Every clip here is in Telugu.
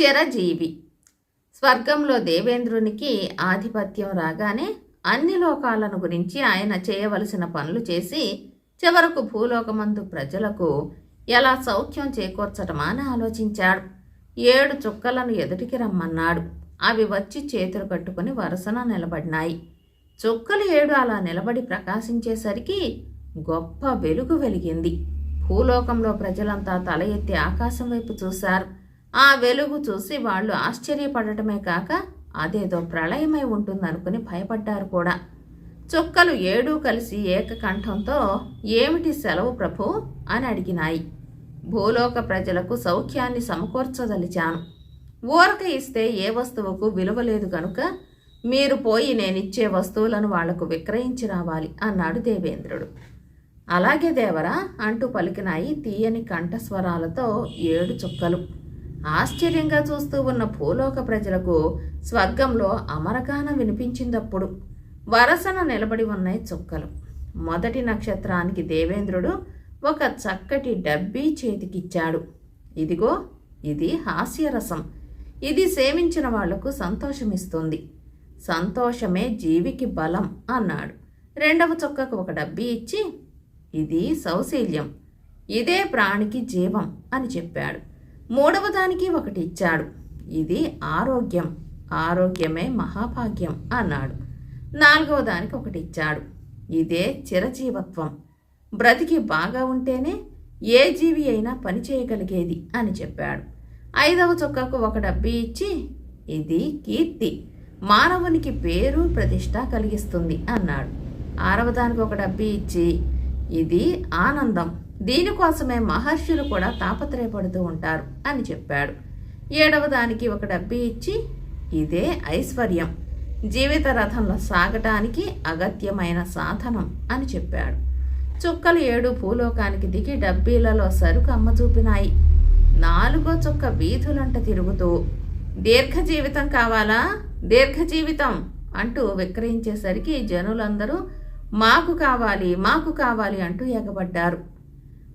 చిరజీవి. స్వర్గంలో దేవేంద్రునికి ఆధిపత్యం రాగానే అన్ని లోకాలను గురించి ఆయన చేయవలసిన పనులు చేసి చివరకు భూలోకమందు ప్రజలకు ఎలా సౌఖ్యం చేకూర్చటమా అని ఆలోచించాడు. ఏడు చుక్కలను ఎదుటికి రమ్మన్నాడు. అవి వచ్చి చేతులు కట్టుకుని వరుసన నిలబడినాయి. చుక్కలు ఏడు అలా నిలబడి ప్రకాశించేసరికి గొప్ప వెలుగు వెలిగింది. భూలోకంలో ప్రజలంతా తల ఎత్తి ఆకాశం వైపు చూశారు. ఆ వెలుగు చూసి వాళ్ళు ఆశ్చర్యపడటమే కాక అదేదో ప్రళయమై ఉంటుందనుకుని భయపడ్డారు కూడా. చుక్కలు ఏడూ కలిసి ఏకకంఠంతో ఏమిటి సెలవు ప్రభు? అని అడిగినాయి. భూలోక ప్రజలకు సౌఖ్యాన్ని సమకూర్చదలిచాను. ఊరక ఇస్తే ఏ వస్తువుకు విలువ లేదు కనుక మీరు పోయి నేనిచ్చే వస్తువులను వాళ్ళకు విక్రయించి రావాలి అన్నాడు దేవేంద్రుడు. అలాగే దేవరా అంటూ పలికినాయి తీయని కంఠస్వరాలతో ఏడు చుక్కలు. ఆశ్చర్యంగా చూస్తూ ఉన్న భూలోక ప్రజలకు స్వర్గంలో అమరగానం వినిపించిందప్పుడు వరసన నిలబడి ఉన్నాయి చుక్కలు. మొదటి నక్షత్రానికి దేవేంద్రుడు ఒక చక్కటి డబ్బీ చేతికిచ్చాడు. ఇదిగో ఇది హాస్యరసం. ఇది సేవించిన వాళ్ళకు సంతోషమిస్తుంది. సంతోషమే జీవికి బలం అన్నాడు. రెండవ చుక్కకు ఒక డబ్బీ ఇచ్చి ఇది సౌశీల్యం. ఇదే ప్రాణికి జీవం అని చెప్పాడు. మూడవ దానికి ఒకటి ఇచ్చాడు. ఇది ఆరోగ్యం. ఆరోగ్యమే మహాభాగ్యం అన్నాడు. నాలుగవ దానికి ఒకటి ఇచ్చాడు. ఇదే చిరజీవత్వం. బ్రతికి బాగా ఉంటేనే ఏ జీవి అయినా పని చేయగలిగేది అని చెప్పాడు. ఐదవ చుక్కకు ఒక డబ్బి ఇచ్చి ఇది కీర్తి. మానవునికి పేరు ప్రతిష్ట కలిగిస్తుంది అన్నాడు. ఆరవ దానికి ఒక డబ్బి ఇచ్చి ఇది ఆనందం. దీనికోసమే మహర్షులు కూడా తాపత్రయపడుతూ ఉంటారు అని చెప్పాడు. ఏడవ దానికి ఒక డబ్బి ఇచ్చి ఇదే ఐశ్వర్యం. జీవిత రథంలో సాగటానికి అగత్యమైన సాధనం అని చెప్పాడు. చుక్కలు ఏడు భూలోకానికి దిగి డబ్బీలలో సరుకు అమ్మ చూపినాయి. నాలుగో చుక్క వీధులంట తిరుగుతూ దీర్ఘ జీవితం కావాలా? దీర్ఘ జీవితం అంటూ విక్రయించేసరికి జనులందరూ మాకు కావాలి మాకు కావాలి అంటూ ఎగబడ్డారు.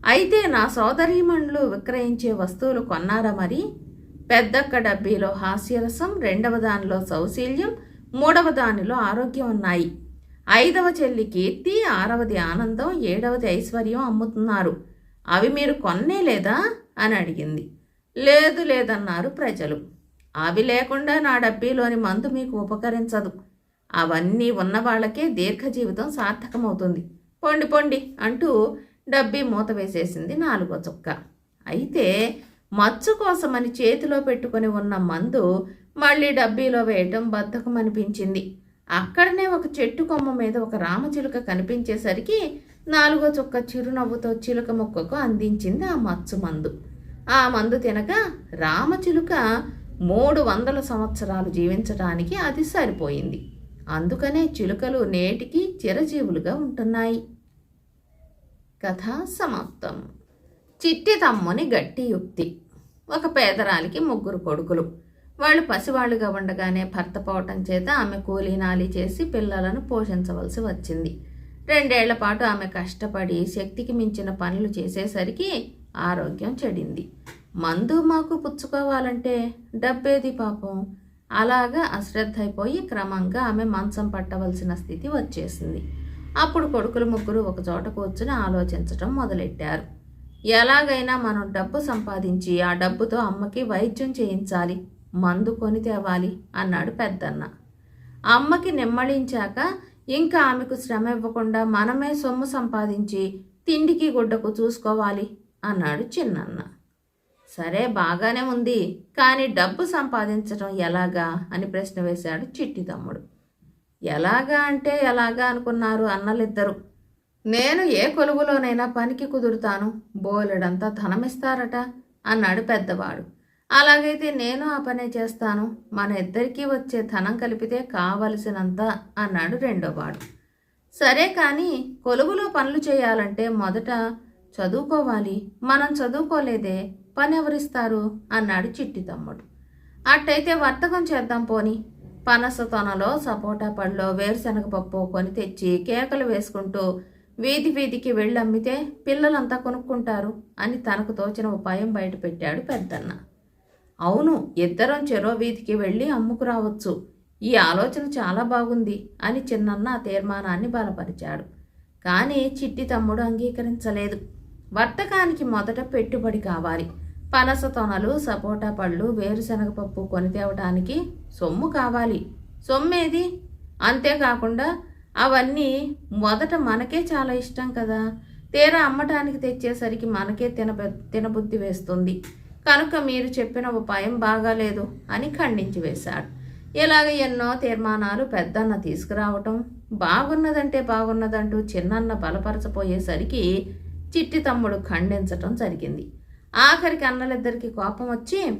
అయితే నా సోదరీమణులు విక్రయించే వస్తువులు కొన్నారా మరి? పెద్దక్క డబ్బీలో హాస్యరసం రెండవ దానిలో సౌశీల్యం మూడవ దానిలో ఆరోగ్యం ఉన్నాయి. ఐదవ చెల్లి కీర్తి ఆరవది ఆనందం ఏడవది ఐశ్వర్యం అమ్ముతున్నారు. అవి మీరు కొన్నే లేదా? అని అడిగింది. లేదు లేదన్నారు ప్రజలు. అవి లేకుండా నా డబ్బీలోని మందు మీకు ఉపకరించదు. అవన్నీ ఉన్న వాళ్ళకే దీర్ఘ జీవితం సార్థకమవుతుంది. పొండి పొండి అంటూ డబ్బీ మూత వేసేసింది నాలుగో చుక్క. అయితే మచ్చు కోసమని చేతిలో పెట్టుకొని ఉన్న మందు మళ్ళీ డబ్బీలో వేయటం బద్ధకమనిపించింది. అక్కడనే ఒక చెట్టు కొమ్మ మీద ఒక రామచిలుక కనిపించేసరికి నాలుగో చుక్క చిరునవ్వుతో చిలుక ముక్కకు అందించింది ఆ మచ్చు మందు. ఆ మందు తినగా రామచిలుక మూడు వందల సంవత్సరాలు జీవించడానికి అది సరిపోయింది. అందుకనే చిలుకలు నేటికి చిరజీవులుగా ఉంటున్నాయి. కథ సమాప్తం. చిట్టి తమ్ముని గట్టి యుక్తి. ఒక పేదరాలికి ముగ్గురు కొడుకులు. వాళ్ళు పసివాళ్ళుగా ఉండగానే భర్త పోవటం చేత ఆమె కూలీనాలి చేసి పిల్లలను పోషించవలసి వచ్చింది. రెండేళ్ళ పాటు ఆమె కష్టపడి శక్తికి మించిన పనులు చేసేసరికి ఆరోగ్యం చెడింది. మందు మాకు పుచ్చుకోవాలంటే డబ్బేది పాపం. అలాగా అశ్రద్ధ అయిపోయి క్రమంగా ఆమె మంచం పట్టవలసిన స్థితి వచ్చేసింది. అప్పుడు కొడుకులు ముగ్గురు ఒక చోట కూర్చుని ఆలోచించటం మొదలెట్టారు. ఎలాగైనా మనం డబ్బు సంపాదించి ఆ డబ్బుతో అమ్మకి వైద్యం చేయించాలి. మందు కొని తేవాలి అన్నాడు పెద్దన్న. అమ్మకి నెమ్మళించాక ఇంకా ఆమెకు శ్రమ ఇవ్వకుండా మనమే సొమ్ము సంపాదించి తిండికి గుడ్డకు చూసుకోవాలి అన్నాడు చిన్నన్న. సరే బాగానే ఉంది. కానీ డబ్బు సంపాదించడం ఎలాగా అని ప్రశ్న వేశాడు చిట్టి తమ్ముడు. ఎలాగా అంటే ఎలాగా అనుకున్నారు అన్నలిద్దరు. నేను ఏ కొలువులోనైనా పనికి కుదురుతాను బోలెడంతా ధనమిస్తారట అన్నాడు పెద్దవాడు. అలాగైతే నేను ఆ పనే చేస్తాను మన ఇద్దరికీ వచ్చే ధనం కలిపితే కావలసినంత అన్నాడు రెండోవాడు. సరే కానీ కొలువులో పనులు చేయాలంటే మొదట చదువుకోవాలి మనం చదువుకోలేదే పని ఎవరిస్తారు అన్నాడు చిట్టి తమ్ముడు. అట్టయితే వర్తకం చేద్దాం పోని పనస తొనలో సపోటా పళ్ళలో వేరుశనగ పప్పు కొని తెచ్చి కేకలు వేసుకుంటూ వీధి వీధికి వెళ్ళి అమ్మితే పిల్లలంతా కొనుక్కుంటారు అని తనకు తోచిన ఉపాయం బయటపెట్టాడు పెద్దన్న. అవును ఇద్దరం చెరో వీధికి వెళ్ళి అమ్ముకురావచ్చు ఈ ఆలోచన చాలా బాగుంది అని చిన్నన్న ఆ తీర్మానాన్ని బలపరిచాడు. కానీ చిట్టి తమ్ముడు అంగీకరించలేదు. వర్తకానికి మొదట పెట్టుబడి కావాలి. పనస తొనలు సపోటా పళ్ళు వేరుశనగ పప్పు కొని తేవటానికి సొమ్ము కావాలి. సొమ్మేది? అంతేకాకుండా అవన్నీ మొదట మనకే చాలా ఇష్టం కదా. తీరా అమ్మటానికి తెచ్చేసరికి మనకే తిన తినబుద్ధి వేస్తుంది. కనుక మీరు చెప్పిన ఉపాయం బాగాలేదు అని ఖండించి వేశాడు. ఇలాగ ఎన్నో తీర్మానాలు పెద్దన్న తీసుకురావటం బాగున్నదంటే బాగున్నదంటూ చిన్నన్న బలపరచపోయేసరికి చిట్టి తమ్ముడు ఖండించటం జరిగింది. ఆఖరికి అన్నలిద్దరికి కోపం వచ్చి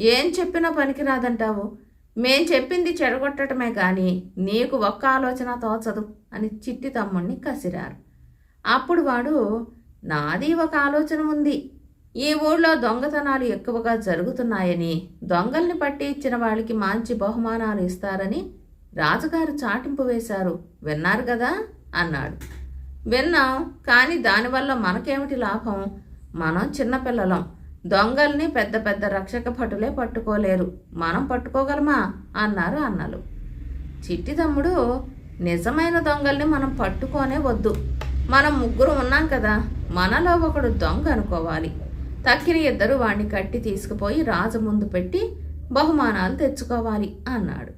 ఏం చెప్పినా పనికిరాదంటావు. మేం చెప్పింది చెడగొట్టడమే కానీ నీకు ఒక్క ఆలోచన తోచదు అని చిట్టి తమ్ముణ్ణి కసిరారు. అప్పుడు వాడు నాది ఒక ఆలోచన ఉంది. ఈ ఊళ్ళో దొంగతనాలు ఎక్కువగా జరుగుతున్నాయని దొంగల్ని పట్టి ఇచ్చిన వాళ్ళకి మంచి బహుమానాలు ఇస్తారని రాజుగారు చాటింపు వేశారు. విన్నారు కదా అన్నాడు. విన్నాం కానీ దానివల్ల మనకేమిటి లాభం? మనం చిన్నపిల్లలం. దొంగల్ని పెద్ద పెద్ద రక్షక భటులే పట్టుకోలేరు. మనం పట్టుకోగలమా? అన్నారు అన్నలు. చిట్టి తమ్ముడు నిజమైన దొంగల్ని మనం పట్టుకోనే వద్దు. మనం ముగ్గురు ఉన్నాం కదా మనలో ఒకడు దొంగ అనుకోవాలి. తక్కిన ఇద్దరు వాణ్ణి కట్టి తీసుకుపోయి రాజు ముందు పెట్టి బహుమానాలు తెచ్చుకోవాలి అన్నాడు.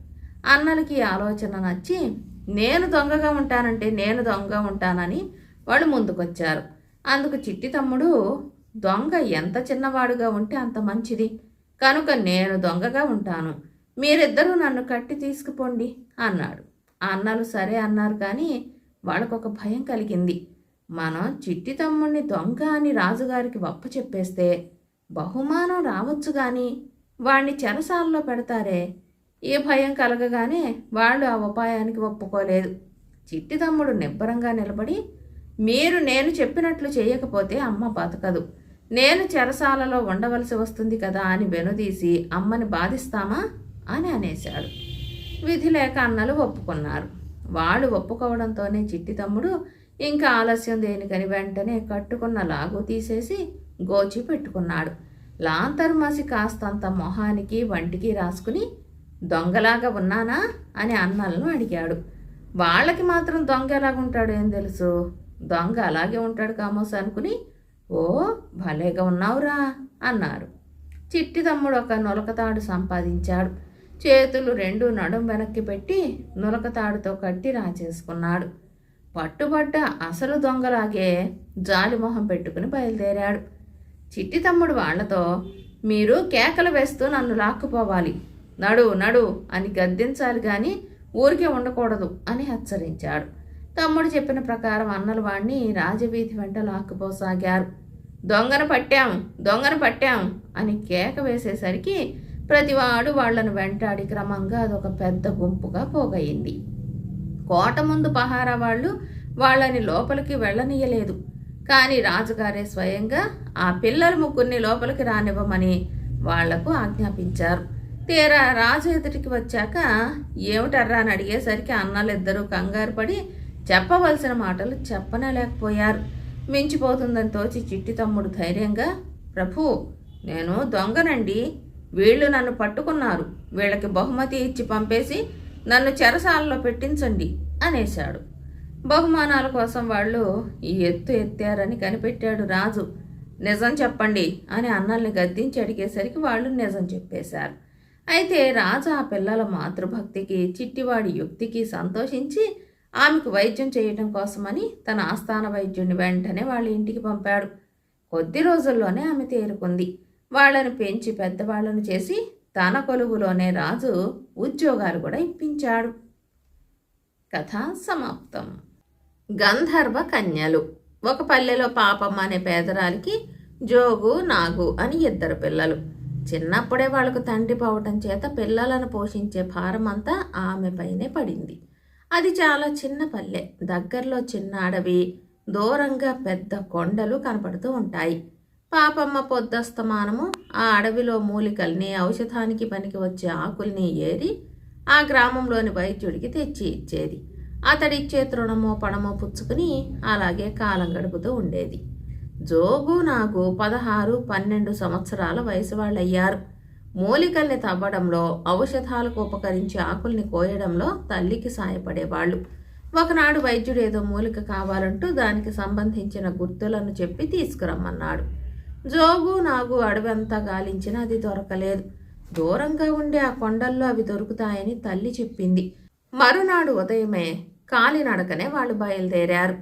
అన్నలకి ఆలోచన నచ్చి నేను దొంగగా ఉంటానంటే నేను దొంగగా ఉంటానని వాళ్ళు ముందుకొచ్చారు. అందుకు చిట్టి తమ్ముడు దొంగ ఎంత చిన్నవాడుగా ఉంటే అంత మంచిది. కనుక నేను దొంగగా ఉంటాను. మీరిద్దరూ నన్ను కట్టి తీసుకుపోండి అన్నాడు. అన్నలు సరే అన్నారు కానీ వాళ్ళకొక భయం కలిగింది. మనం చిట్టి తమ్ముడిని దొంగ అని రాజుగారికి వప్ప చెప్పేస్తే బహుమానం రావచ్చు కానీ వాణ్ణి చెరసాలలో పెడతారే. ఏ భయం కలగగానే వాళ్ళు ఆ ఉపాయానికి ఒప్పుకోలేదు. చిట్టి తమ్ముడు నిబ్బరంగా నిలబడి మీరు నేను చెప్పినట్లు చేయకపోతే అమ్మ బతకదు. నేను చెరసాలలో ఉండవలసి వస్తుంది కదా అని వెనుదీసి అమ్మని బాధిస్తామా అని అనేశాడు. విధి లేక అన్నలు ఒప్పుకున్నారు. వాళ్ళు ఒప్పుకోవడంతోనే చిట్టి తమ్ముడు ఇంకా ఆలస్యం దేనికని వెంటనే కట్టుకున్న లాగు తీసేసి గోచి పెట్టుకున్నాడు. లాంతర్మసి కాస్తంత మొహానికి వంటికి రాసుకుని దొంగలాగా ఉన్నానా? అని అన్నలను అడిగాడు. వాళ్ళకి మాత్రం దొంగ ఎలాగుంటాడు ఏం తెలుసు? దొంగ అలాగే ఉంటాడు కామోస్ అనుకుని ఓ భలేగా ఉన్నావురా అన్నారు. చిట్టి తమ్ముడు ఒక నులకతాడు సంపాదించాడు. చేతులు రెండు నడుం వెనక్కి పెట్టి నులకతాడుతో కట్టి రాచేసుకున్నాడు. పట్టుబడ్డ అసలు దొంగలాగే జాలి మొహం పెట్టుకుని బయలుదేరాడు. చిట్టి తమ్ముడు వాళ్ళతో మీరు కేకలు వేస్తూ నన్ను లాక్కుపోవాలి. నడు నడు అని గద్దించాలి కానీ ఊరికే ఉండకూడదు అని హెచ్చరించాడు. తమ్ముడు చెప్పిన ప్రకారం అన్నలు వాణ్ణి రాజవీధి వెంట లాక్కుపోసాగారు. దొంగను పట్టాం దొంగను పట్టాం అని కేక వేసేసరికి ప్రతివాడు వాళ్ళను వెంటాడి క్రమంగా అదొక పెద్ద గుంపుగా పోగయింది. కోట ముందు పహారా వాళ్ళు వాళ్ళని లోపలికి వెళ్ళనీయలేదు. కానీ రాజుగారే స్వయంగా ఆ పిల్లల ముగ్గురిని లోపలికి రానివ్వమని వాళ్ళకు ఆజ్ఞాపించారు. తీరా రాజు ఎదుటికి వచ్చాక ఏమిటర్రా అని అడిగేసరికి అన్నలిద్దరూ కంగారు పడి చెప్పవలసిన మాటలు చెప్పనలేకపోయారు. మించిపోతుందని తోచి చిట్టి తమ్ముడు ధైర్యంగా ప్రభు నేను దొంగనండి. వీళ్ళు నన్ను పట్టుకున్నారు. వీళ్ళకి బహుమతి ఇచ్చి పంపేసి నన్ను చెరసాలలో పెట్టించండి అనేశాడు. బహుమానాల కోసం వాళ్ళు ఈ ఎత్తు ఎత్తారని కనిపెట్టాడు రాజు. నిజం చెప్పండి అని అన్నల్ని గద్దించి అడిగేసరికి వాళ్ళు నిజం చెప్పేశారు. అయితే రాజు ఆ పిల్లల మాతృభక్తికి చిట్టివాడి యుక్తికి సంతోషించి ఆమెకు వైద్యం చేయటం కోసమని తన ఆస్థాన వైద్యుడిని వెంటనే వాళ్ళ ఇంటికి పంపాడు. కొద్ది రోజుల్లోనే ఆమె తేరుకుంది. వాళ్ళను పెంచి పెద్దవాళ్ళను చేసి తన కొలువులోనే రాజు ఉద్యోగాలు కూడా ఇప్పించాడు. కథ సమాప్తం. గంధర్వ కన్యలు. ఒక పల్లెలో పాపమ్మ అనే పేదరాలికి జోగు నాగు అని ఇద్దరు పిల్లలు. చిన్నప్పుడే వాళ్ళకు తండ్రి పోవటం చేత పిల్లలను పోషించే భారం అంతా ఆమెపైనే పడింది. అది చాలా చిన్న పల్లె. దగ్గరలో చిన్న అడవి దూరంగా పెద్ద కొండలు కనపడుతూ ఉంటాయి. పాపమ్మ పొద్దస్తమానము ఆ అడవిలో మూలికల్ని ఔషధానికి పనికి వచ్చే ఆకుల్ని ఏరి ఆ గ్రామంలోని వైద్యుడికి తెచ్చి ఇచ్చేది. అతడిచ్చే తృణమో పణమో పుచ్చుకుని అలాగే కాలం గడుపుతూ ఉండేది. జోగు నాకు పదహారు పన్నెండు సంవత్సరాల వయసు వాళ్ళయ్యారు. మూలికల్ని తవ్వడంలో ఔషధాలకు ఉపకరించే ఆకుల్ని కోయడంలో తల్లికి సాయపడేవాళ్ళు. ఒకనాడు వైద్యుడు ఏదో మూలిక కావాలంటూ దానికి సంబంధించిన గుర్తులను చెప్పి తీసుకురమ్మన్నాడు. జోగు నాగు అడవంతా గాలించినా అది దొరకలేదు. దూరంగా ఉండే ఆ కొండల్లో అవి దొరుకుతాయని తల్లి చెప్పింది. మరునాడు ఉదయమే కాలినడకనే వాళ్ళు బయలుదేరారు.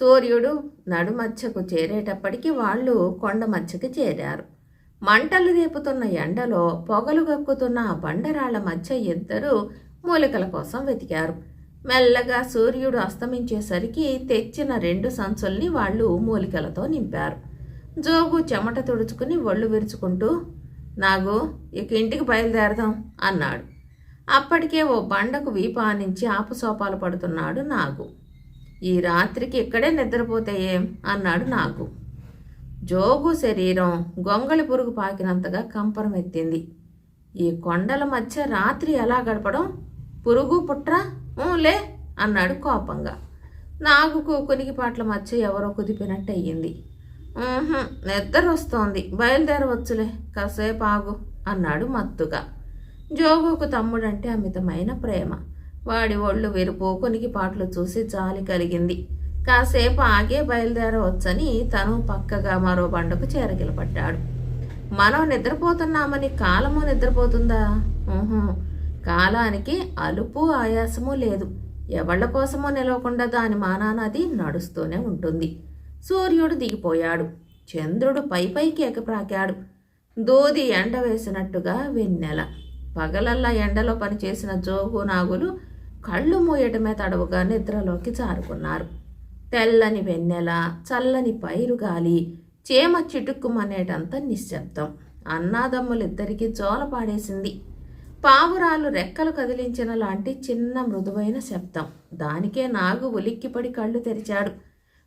సూర్యుడు నడుమచ్చకు చేరేటప్పటికి వాళ్ళు కొండ మచ్చకి చేరారు. మంటలు రేపుతున్న ఎండలో పొగలు గక్కుతున్న ఆ బండరాళ్ళ మధ్య ఇద్దరూ మూలికల కోసం వెతికారు. మెల్లగా సూర్యుడు అస్తమించేసరికి తెచ్చిన రెండు సంచుల్ని వాళ్ళు మూలికలతో నింపారు. జోగు చెమట తుడుచుకుని ఒళ్ళు విరుచుకుంటూ నాగు ఇక ఇంటికి బయలుదేరదాం అన్నాడు. అప్పటికే ఓ బండకు వీపానించి ఆపుసోపాలు పడుతున్నాడు నాగు. ఈ రాత్రికి ఇక్కడే నిద్రపోతాయేం అన్నాడు నాగు. జోగు శరీరం గొంగళి పురుగు పాకినంతగా కంపరం ఎత్తింది. ఈ కొండల మధ్య రాత్రి ఎలా గడపడం? పురుగు పుట్రా? ఊ, లే అన్నాడు కోపంగా. నాగుకు కునికిపాట్ల మధ్య ఎవరో కుదిపినట్టు అయ్యింది నిద్ర వస్తోంది బయలుదేరవచ్చులే. కాసేపు ఆగు అన్నాడు మత్తుగా. జోగుకు తమ్ముడంటే అమితమైన ప్రేమ. వాడి ఒళ్ళు విరుపు కునికిపాట్లు చూసి జాలి కలిగింది. కాసేపు ఆగే బయలుదేరవచ్చని తను పక్కగా మరో బండకు చేరగిలపడ్డాడు. మనం నిద్రపోతున్నామని కాలము నిద్రపోతుందా? కాలానికి అలుపు ఆయాసము లేదు. ఎవళ్ళ కోసమో నిలవకుండా దాని మానానది నడుస్తూనే ఉంటుంది. సూర్యుడు దిగిపోయాడు. చంద్రుడు పై పైకి ఎగప్రాకాడు. దూది ఎండ వేసినట్టుగా వెన్నెల. పగలల్లా ఎండలో పనిచేసిన జోగు నాగులు కళ్ళు మూయటమే తడవుగా నిద్రలోకి జారుకున్నారు. తెల్లని వెన్నెల చల్లని పైరు గాలి చేమ చిటుక్కుమనేటంత నిశ్శబ్దం. అన్నాదమ్ములిద్దరికీ జోల పాడేసింది. పావురాలు రెక్కలు కదిలించిన లాంటి చిన్న మృదువైన శబ్దం. దానికే నాగు ఉలిక్కిపడి కళ్ళు తెరిచాడు.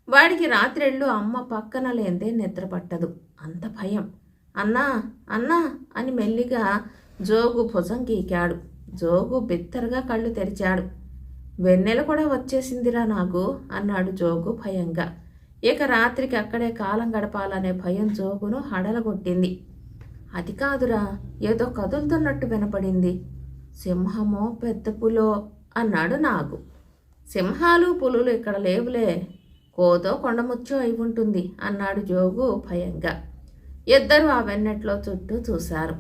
వాడికి రాత్రెళ్ళు అమ్మ పక్కన లేందే నిద్ర పట్టదు అంత భయం. అన్నా అన్నా అని మెల్లిగా జోగు భుజం గీకాడు. జోగు బిత్తరగా కళ్ళు తెరిచాడు. వెన్నెల కూడా వచ్చేసిందిరా నాకు అన్నాడు జోగు భయంగా. ఇక రాత్రికి అక్కడే కాలం గడపాలనే భయం జోగును హడలగొట్టింది. అది కాదురా ఏదో కదులుతున్నట్టు వినపడింది. సింహమో పెద్ద పులో అన్నాడు నాగు. సింహాలు పులులు ఇక్కడ లేవులే. కోతో కొండముచ్చో అయి ఉంటుంది అన్నాడు జోగు భయంగా. ఇద్దరు ఆ వెన్నెట్లో చుట్టూ చూశారు.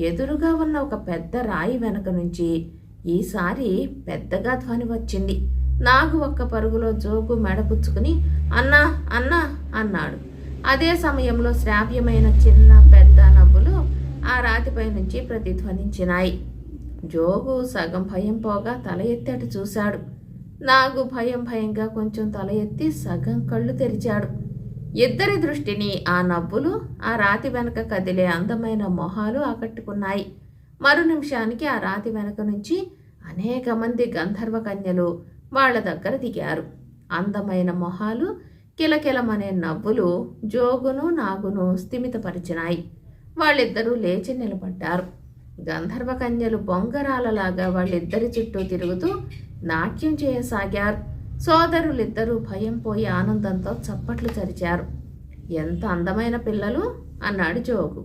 ఎదురుగా ఉన్న ఒక పెద్ద రాయి వెనక నుంచి ఈసారి పెద్దగా ధ్వని వచ్చింది. నాగు ఒక్క పరుగులో జోగు మెడపుచ్చుకుని అన్నా అన్నా అన్నాడు. అదే సమయంలో శ్రావ్యమైన చిన్న పెద్ద నవ్వులు ఆ రాతిపై నుంచి ప్రతిధ్వనించినాయి. జోగు సగం భయం పోగా తల ఎత్తి అటు చూశాడు. నాగు భయం భయంగా కొంచెం తల ఎత్తి సగం కళ్ళు తెరిచాడు. ఇద్దరి దృష్టిని ఆ నవ్వులు ఆ రాతి వెనక కదిలే అందమైన మొహాలు ఆకట్టుకున్నాయి. మరు నిమిషానికి ఆ రాతి వెనక నుంచి అనేక మంది గంధర్వ కన్యలు వాళ్ళ దగ్గర దిగారు. అందమైన మొహాలు కిలకిలమనే నవ్వులు జోగును నాగును స్థిమితపరిచినాయి. వాళ్ళిద్దరూ లేచి నిలబడ్డారు. గంధర్వ కన్యలు బొంగరాలలాగా వాళ్ళిద్దరి చుట్టూ తిరుగుతూ నాట్యం చేయసాగారు. సోదరులిద్దరూ భయం పోయి ఆనందంతో చప్పట్లు చరిచారు. ఎంత అందమైన పిల్లలు! అన్నాడు జోగు.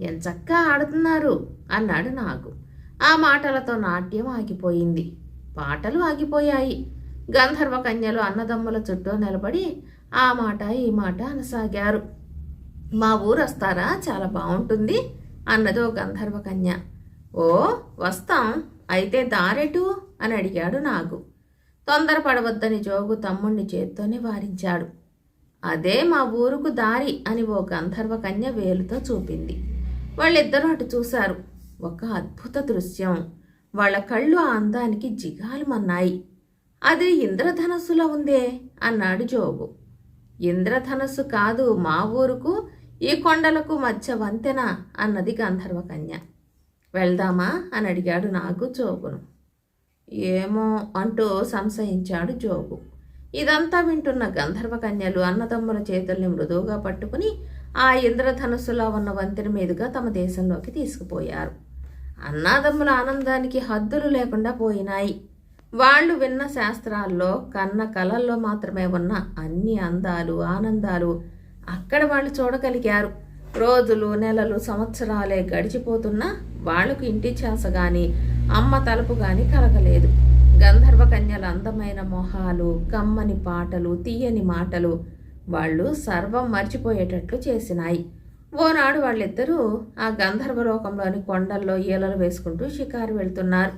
ఎంచక్కా ఆడుతున్నారు! అన్నాడు నాగు. ఆ మాటలతో నాట్యం ఆగిపోయింది. పాటలు ఆగిపోయాయి. గంధర్వ కన్యలు అన్నదమ్ముల చుట్టూ నిలబడి ఆ మాట ఈ మాట అనసాగారు. మా ఊరు వస్తారా? చాలా బాగుంటుంది అన్నదో గంధర్వ కన్య ఓ వస్తాం. అయితే దారెటు? అని అడిగాడు నాగు. తొందరపడవద్దని జోగు తమ్ముణ్ణి చేత్తోనే వారించాడు అదే మా ఊరుకు దారి అని ఓ గంధర్వ కన్య వేలుతో చూపింది. వాళ్ళిద్దరూ అటు చూశారు. ఒక అద్భుత దృశ్యం. వాళ్ళ కళ్ళు ఆ అందానికి జిగాలుమన్నాయి అది ఇంద్రధనస్సులో ఉందే అన్నాడు జోగు. ఇంద్రధనస్సు కాదు మా ఊరుకు ఈ కొండలకు మధ్య వంతెన అన్నది గంధర్వకన్య. వెళ్దామా అని అడిగాడు నాకు జోగును. ఏమో అంటూ సంశయించాడు జోగు. ఇదంతా వింటున్న గంధర్వకన్యలు అన్నదమ్ముల చేతుల్ని మృదువుగా పట్టుకుని ఆ ఇంద్రధనుస్సులో ఉన్న వంతెన మీదుగా తమ దేశంలోకి తీసుకుపోయారు. అన్నాదమ్ముల ఆనందానికి హద్దులు లేకుండా పోయినాయి. వాళ్ళు విన్న శాస్త్రాల్లో కన్న కళల్లో మాత్రమే ఉన్న అన్ని అందాలు ఆనందాలు అక్కడ వాళ్ళు చూడగలిగారు. రోజులు నెలలు సంవత్సరాలే గడిచిపోతున్నా వాళ్ళకు ఇంటి ఛాస గాని అమ్మ తలుపు గాని కలగలేదు. గంధర్వ కన్యల అందమైన మొహాలు కమ్మని పాటలు తీయని మాటలు వాళ్ళు సర్వం మర్చిపోయేటట్లు చేసినాయి. ఓనాడు వాళ్ళిద్దరూ ఆ గంధర్వలోకంలోని కొండల్లో ఈలలు వేసుకుంటూ షికారు వెళ్తున్నారు.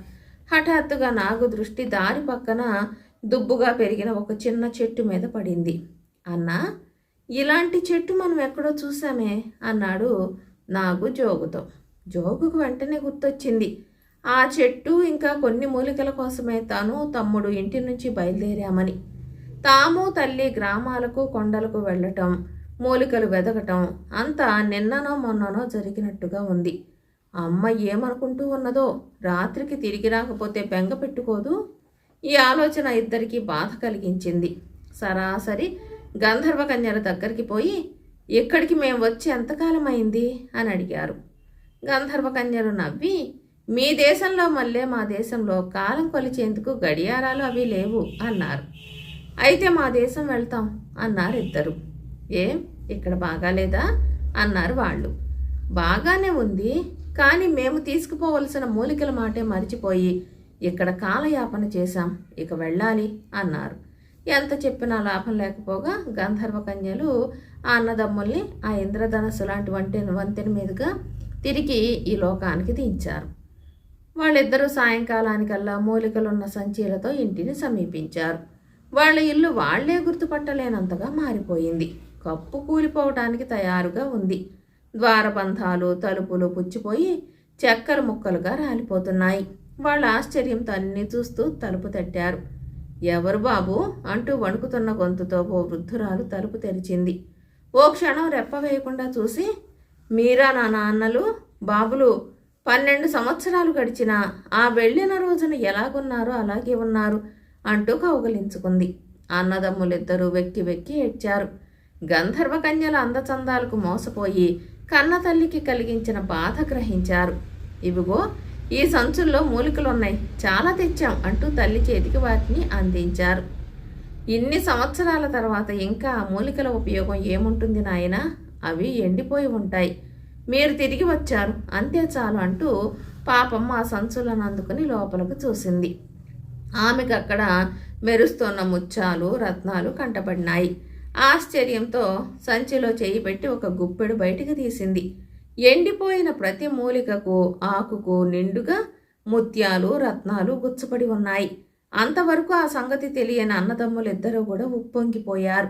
హఠాత్తుగా నాగు దృష్టి దారి పక్కన దుబ్బుగా పెరిగిన ఒక చిన్న చెట్టు మీద పడింది. అన్నా ఇలాంటి చెట్టు మనం ఎక్కడో చూసామే అన్నాడు నాగు జోగుతో. జోగుకు వెంటనే గుర్తొచ్చింది. ఆ చెట్టు ఇంకా కొన్ని మూలికల కోసమే తాను తమ్ముడు ఇంటి నుంచి బయలుదేరామని. తాము తల్లి గ్రామాలకు కొండలకు వెళ్ళటం మూలికలు వెదకటం అంతా నిన్ననో మొన్ననో జరిగినట్టుగా ఉంది. అమ్మ ఏమనుకుంటూ ఉన్నదో రాత్రికి తిరిగి రాకపోతే బెంగ పెట్టుకోదు? ఈ ఆలోచన ఇద్దరికీ బాధ కలిగించింది. సరాసరి గంధర్వ కన్యల దగ్గరికి పోయి ఇక్కడికి మేము వచ్చి ఎంతకాలం అయింది అని అడిగారు. గంధర్వ కన్యలు నవ్వి మీ దేశంలో మళ్ళీ మా దేశంలో కాలం కొలిచేందుకు గడియారాలు అవి లేవు అన్నారు. అయితే మా దేశం వెళ్తాం అన్నారు ఇద్దరు. ఏం? ఇక్కడ బాగాలేదా? అన్నారు వాళ్ళు. బాగానే ఉంది కానీ మేము తీసుకుపోవలసిన మూలికల మాటే మరిచిపోయి ఇక్కడ కాలయాపన చేశాం ఇక వెళ్ళాలి అన్నారు. ఎంత చెప్పినా లాభం లేకపోగా గంధర్వ కన్యలు ఆ అన్నదమ్ముల్ని ఆ ఇంద్రధనస్సు లాంటి వంటి వంతెన మీదుగా తిరిగి ఈ లోకానికి దించారు. వాళ్ళిద్దరూ సాయంకాలానికల్లా మూలికలున్న సంచీలతో ఇంటిని సమీపించారు. వాళ్ళ ఇల్లు వాళ్ళే గుర్తుపట్టలేనంతగా మారిపోయింది. కప్పు కూలిపోవటానికి తయారుగా ఉంది. ద్వారబంధాలు తలుపులు పుచ్చిపోయి చెక్కలు ముక్కలుగా రాలిపోతున్నాయి. వాళ్ళ ఆశ్చర్యంతో అన్ని చూస్తూ తలుపు తట్టారు. ఎవరు బాబు? అంటూ వణుకుతున్న గొంతుతో ఓ వృద్ధురాలు తలుపు తెరిచింది. ఓ క్షణం రెప్ప వేయకుండా చూసి మీరా నా నాన్నలు బాబులు పన్నెండు సంవత్సరాలు గడిచినా ఆ వెళ్ళిన రోజున ఎలాగున్నారో అలాగే ఉన్నారు అంటూ కౌగలించుకుంది. అన్నదమ్ములిద్దరూ వెక్కి వెక్కి ఏడ్చారు. గంధర్వకన్యల అందచందాలకు మోసపోయి కన్నతల్లికి కలిగించిన బాధ గ్రహించారు. ఇవిగో ఈ సంచుల్లో మూలికలున్నాయి. చాలా తెచ్చాం అంటూ తల్లి చేతికి వాటిని అందించారు. ఇన్ని సంవత్సరాల తర్వాత ఇంకా ఆ మూలికల ఉపయోగం ఏముంటుంది నాయనా? అవి ఎండిపోయి ఉంటాయి. మీరు తిరిగి వచ్చారు. అంతే చాలు అంటూ పాపమ్మ ఆ సంచులను అందుకుని లోపలకు చూసింది. ఆమెకు అక్కడ మెరుస్తున్న ముత్యాలు రత్నాలు కంటపడినాయి. ఆశ్చర్యంతో సంచిలో చేయి పెట్టి ఒక గుప్పెడు బయటికి తీసింది. ఎండిపోయిన ప్రతి మూలికకు ఆకుకు నిండుగా ముత్యాలు రత్నాలు గుచ్చపడి ఉన్నాయి. అంతవరకు ఆ సంగతి తెలియని అన్నదమ్ములిద్దరూ కూడా ఉప్పొంగిపోయారు.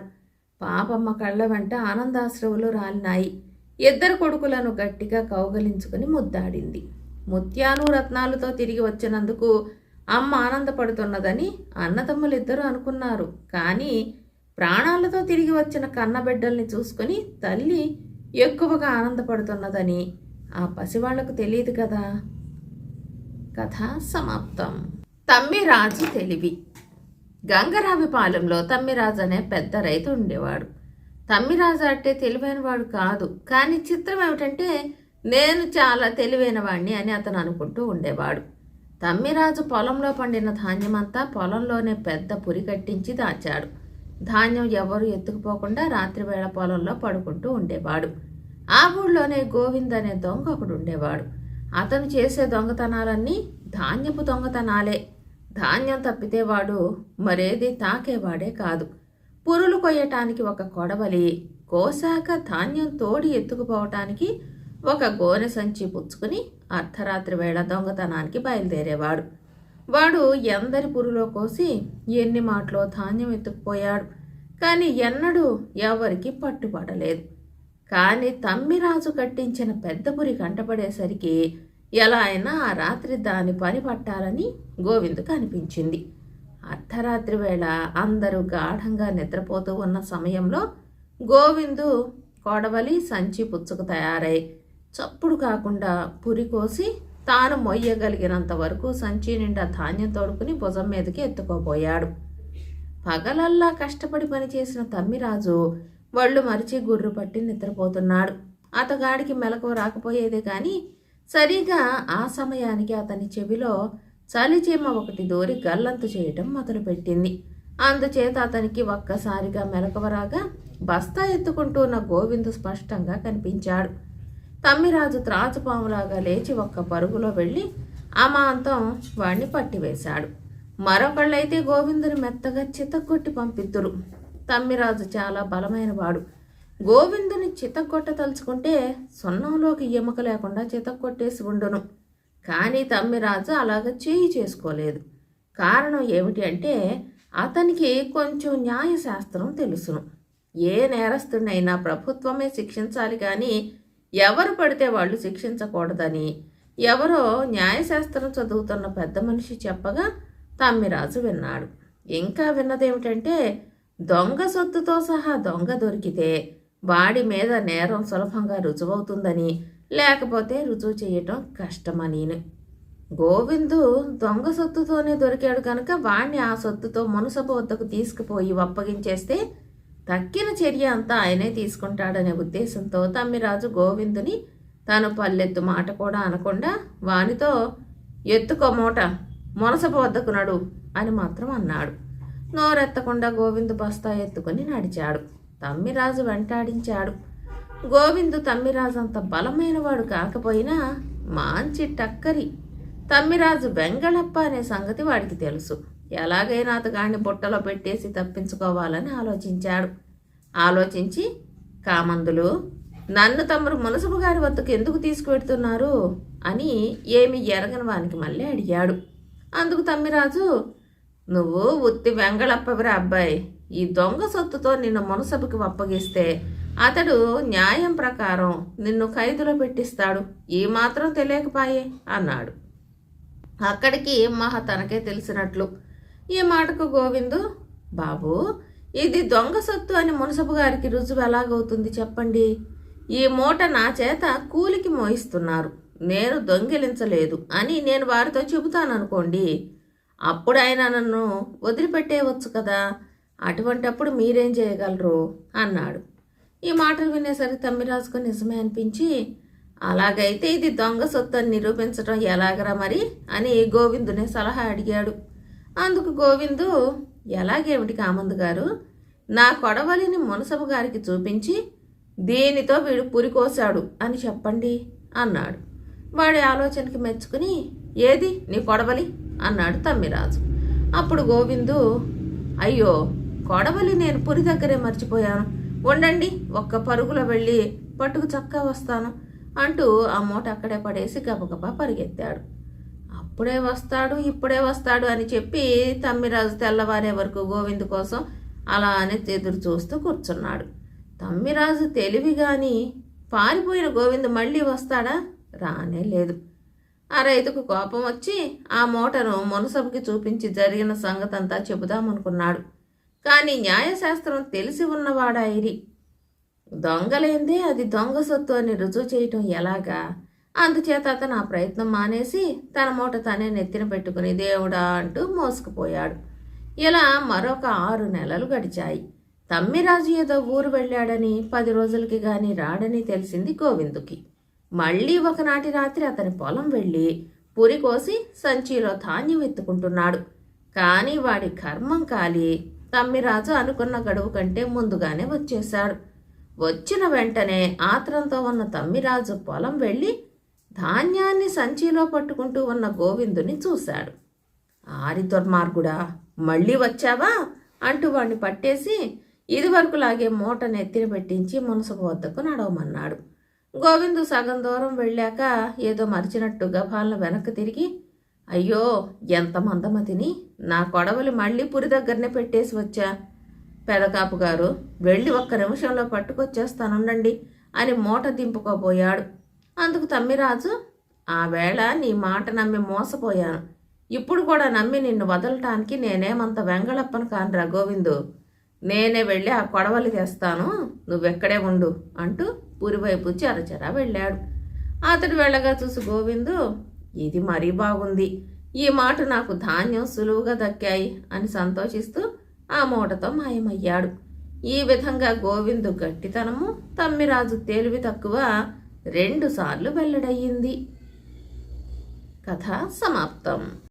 పాపమ్మ కళ్ళ వెంట ఆనందాశ్రవులు రాలినాయి. ఇద్దరు కొడుకులను గట్టిగా కౌగలించుకుని ముద్దాడింది. ముత్యాలు రత్నాలతో తిరిగి వచ్చినందుకు అమ్మ ఆనందపడుతున్నదని అన్నదమ్ములిద్దరూ అనుకున్నారు. కానీ ప్రాణాలతో తిరిగి వచ్చిన కన్నబిడ్డల్ని చూసుకుని తల్లి ఎక్కువగా ఆనందపడుతున్నదని ఆ పసివాళ్ళకు తెలియదు కదా. కథ సమాప్తం. తమ్మిరాజు తెలివి. గంగరావిపాలెంలో తమ్మిరాజు అనే పెద్ద రైతు ఉండేవాడు. తమ్మిరాజు అంటే తెలివైనవాడు కాదు కానీ చిత్రం ఏమిటంటే నేను చాలా తెలివైన అని అతను అనుకుంటూ ఉండేవాడు. తమ్మిరాజు పొలంలో పండిన ధాన్యమంతా పొలంలోనే పెద్ద పురి కట్టించి దాచాడు. ధాన్యం ఎవరు ఎత్తుకుపోకుండా రాత్రివేళ పొలంలో పడుకుంటూ ఉండేవాడు. ఆ ఊళ్ళోనే గోవింద్ అనే దొంగ ఒకడు ఉండేవాడు. అతను చేసే దొంగతనాలన్నీ ధాన్యపు దొంగతనాలే. ధాన్యం తప్పితే వాడు మరేది తాకేవాడే కాదు. పురులు కొయ్యటానికి ఒక కొడవలి కోసాక ధాన్యం తోడి ఎత్తుకుపోవటానికి ఒక గోనె సంచి పుచ్చుకుని అర్ధరాత్రి వేళ దొంగతనానికి బయలుదేరేవాడు. వాడు ఎందరి పురులో కోసి ఎన్ని మాటలో ధాన్యం ఎత్తుకుపోయాడు. కానీ ఎన్నడూ ఎవరికి పట్టుపడలేదు కానీ తమ్మిరాజు కట్టించిన పెద్ద పురి కంటపడేసరికి ఎలా అయినా ఆ రాత్రి దాని పని పట్టాలని గోవిందుకు అనిపించింది అర్ధరాత్రి వేళ అందరూ గాఢంగా నిద్రపోతూ ఉన్న సమయంలో గోవిందు కొడవలి సంచి పుచ్చుకు తయారై చప్పుడు కాకుండా పురి కోసి తాను మొయ్యగలిగినంత వరకు సంచి నిండా ధాన్యం తోడుకుని భుజం మీదకి ఎత్తుకోబోయాడు. పగలల్లా కష్టపడి పనిచేసిన తమ్మిరాజు వళ్ళు మరిచి గుర్రు పట్టి నిద్రపోతున్నాడు. అతగాడికి మెలకు రాకపోయేదే కానీ సరిగా ఆ సమయానికి అతని చెవిలో చలిచీమ ఒకటి దూరి గల్లంతు చేయటం మొదలుపెట్టింది. అందుచేత అతనికి ఒక్కసారిగా మెలకువరాగా బస్తా ఎత్తుకుంటూ ఉన్న గోవిందు స్పష్టంగా కనిపించాడు. తమ్మిరాజు త్రాచుపాములాగా లేచి ఒక్క పరుగులో వెళ్ళి అమాంతం వాణ్ణి పట్టివేశాడు. మరొకళ్ళైతే గోవిందుని మెత్తగా చితగొట్టి పంపిద్దురు. తమ్మిరాజు చాలా బలమైన వాడు గోవిందుని చితగొట్ట తలుచుకుంటే సున్నంలోకి ఎముక లేకుండా చితగొట్టేసి ఉండును. కానీ తమ్మిరాజు అలాగ చేయి చేసుకోలేదు. కారణం ఏమిటి అంటే అతనికి కొంచెం న్యాయశాస్త్రం తెలుసును. ఏ నేరస్తుడైనా ప్రభుత్వమే శిక్షించాలి కానీ ఎవరు పడితే వాళ్ళు శిక్షించకూడదని. ఎవరో న్యాయశాస్త్రం చదువుతున్న పెద్ద మనిషి చెప్పగా తమ్మిరాజు విన్నాడు. ఇంకా విన్నదేమిటంటే దొంగ సొత్తుతో సహా దొంగ దొరికితే వాడి మీద నేరం సులభంగా రుజువవుతుందని లేకపోతే రుజువు చేయటం కష్టమని. గోవిందు దొంగ సొత్తుతోనే దొరికాడు కనుక వాణ్ణి ఆ సొత్తుతో మునసపు వద్దకు తీసుకుపోయి అప్పగించేస్తే తక్కిన చర్య అంతా ఆయనే తీసుకుంటాడనే ఉద్దేశంతో తమ్మిరాజు గోవిందుని తను పల్లెత్తు మాట కూడా అనకుండా వానితో ఎత్తుకో మూట మునసపు నడు అని మాత్రం అన్నాడు. నోరెత్తకుండా గోవిందు బస్తా ఎత్తుకుని నడిచాడు. తమ్మిరాజు వెంటాడించాడు. గోవిందు తమ్మిరాజు అంత బలమైనవాడు కాకపోయినా మాంచి టక్కరి. తమ్మిరాజు వెంగళప్ప అనే సంగతి వాడికి తెలుసు. ఎలాగైనా అతగాడిని బుట్టలో పెట్టేసి తప్పించుకోవాలని ఆలోచించాడు. ఆలోచించి కామందులు నన్ను తమరు మునసబు గారి వద్దకు ఎందుకు తీసుకువెడుతున్నారు? అని ఏమి ఎరగని వానికి మళ్ళీ అడిగాడు. అందుకు తమ్మిరాజు నువ్వు ఉత్తి వెంగళప్పవిరా అబ్బాయి. ఈ దొంగ సొత్తుతో నిన్ను మునసబుకి అప్పగిస్తే అతడు న్యాయం ప్రకారం నిన్ను ఖైదులో పెట్టిస్తాడు. ఈ మాత్రం తెలియకపాయే అన్నాడు. అక్కడికి మహా తనకే తెలిసినట్లు ఈ మాటకు గోవిందు బాబు ఇది దొంగ సొత్తు అని మునసపు గారికి రుజువు ఎలాగవుతుంది చెప్పండి. ఈ మూట నా చేత కూలికి మోయిస్తున్నారు. నేను దొంగిలించలేదు అని నేను వారితో చెబుతాననుకోండి. అప్పుడు ఆయన నన్ను వదిలిపెట్టేయవచ్చు కదా. అటువంటప్పుడు మీరేం చేయగలరు? అన్నాడు. ఈ మాటలు వినేసరికి తమ్మిరాజుకు నిజమే అనిపించి అలాగైతే ఇది దొంగ సొత్తు అని నిరూపించడం ఎలాగరా మరి? అని గోవిందుని సలహా అడిగాడు. అందుకు గోవిందు ఎలాగేమిటి కామందు గారు? నా కొడవలిని మునసబు గారికి చూపించి దీనితో వీడు పురికోశాడు అని చెప్పండి అన్నాడు. వాడి ఆలోచనకి మెచ్చుకుని ఏది నీ కొడవలి? అన్నాడు తమ్మిరాజు. అప్పుడు గోవిందు అయ్యో కొడవలి నేను పురి దగ్గరే మర్చిపోయాను. ఉండండి ఒక్క పరుగులో వెళ్ళి పట్టుకు చక్కా వస్తాను అంటూ ఆ మూట అక్కడే పడేసి గబగబా పరిగెత్తాడు. ఇప్పుడే వస్తాడు ఇప్పుడే వస్తాడు అని చెప్పి తమ్మిరాజు తెల్లవారే వరకు గోవింద్ కోసం అలానే ఎదురు చూస్తూ కూర్చున్నాడు. తమ్మిరాజు తెలివిగాని పారిపోయిన గోవిందు మళ్ళీ వస్తాడా? రానే లేదు. ఆ రైతుకు కోపం వచ్చి ఆ మూటను మునసబుకి చూపించి జరిగిన సంగతంతా చెబుదామనుకున్నాడు. కానీ న్యాయశాస్త్రం తెలిసి ఉన్నవాడాయిరి. దొంగలేందే? అది దొంగ సొత్తు అని రుజువు చేయటం ఎలాగా? అందుచేత అతను ఆ ప్రయత్నం మానేసి తన మూట తనే నెత్తిన పెట్టుకుని దేవుడా అంటూ మోసుకుపోయాడు. ఇలా మరొక ఆరు నెలలు గడిచాయి. తమ్మిరాజు ఏదో ఊరు వెళ్ళాడని పది రోజులకి గాని రాడని తెలిసింది గోవిందుకి. మళ్ళీ ఒకనాటి రాత్రి అతని పొలం వెళ్ళి పురి కోసి సంచిలో ధాన్యం ఎత్తుకుంటున్నాడు. కానీ వాడి కర్మం కాలి. తమ్మిరాజు అనుకున్న గడువు కంటే ముందుగానే వచ్చేశాడు. వచ్చిన వెంటనే ఆత్రంతో ఉన్న తమ్మిరాజు పొలం వెళ్ళి ధాన్యాన్ని సంచిలో పట్టుకుంటూ ఉన్న గోవిందుని చూశాడు. ఆరి దుర్మార్గుడా మళ్ళీ వచ్చావా? అంటూ వాణ్ణి పట్టేసి ఇదివరకులాగే మూట నెత్తిన పెట్టించి మునసపు వద్దకు నడవమన్నాడు. గోవిందు సగం దూరం వెళ్ళాక ఏదో మరిచినట్టు గభాలను వెనక్కి తిరిగి అయ్యో ఎంత మందమతిని నా కొడవలి మళ్ళీ పురి దగ్గరనే పెట్టేసి వచ్చా. పెదకాపు గారు వెళ్ళి ఒక్క నిమిషంలో పట్టుకొచ్చేస్తానుండండి అని మూట దింపుకోబోయాడు. అందుకు తమ్మిరాజు ఆ వేళ నీ మాట నమ్మి మోసపోయాను. ఇప్పుడు కూడా నమ్మి నిన్ను వదలటానికి నేనేమంత వెంగళప్పను కానురా గోవిందు నేనే వెళ్ళి ఆ కొడవలి తెస్తాను. నువ్వెక్కడే ఉండు అంటూ పురివైపు చెరచెర వెళ్ళాడు. అతడు వెళ్ళగా చూసి గోవిందు ఇది మరీ బాగుంది. ఈ మాట నాకు ధాన్యం సులువుగా దక్కాయి అని సంతోషిస్తూ ఆ మూటతో మాయమయ్యాడు. ఈ విధంగా గోవిందు గట్టితనము తమ్మిరాజు తేలివి తక్కువ రెండుసార్లు వెల్లడయ్యింది. కథ సమాప్తం.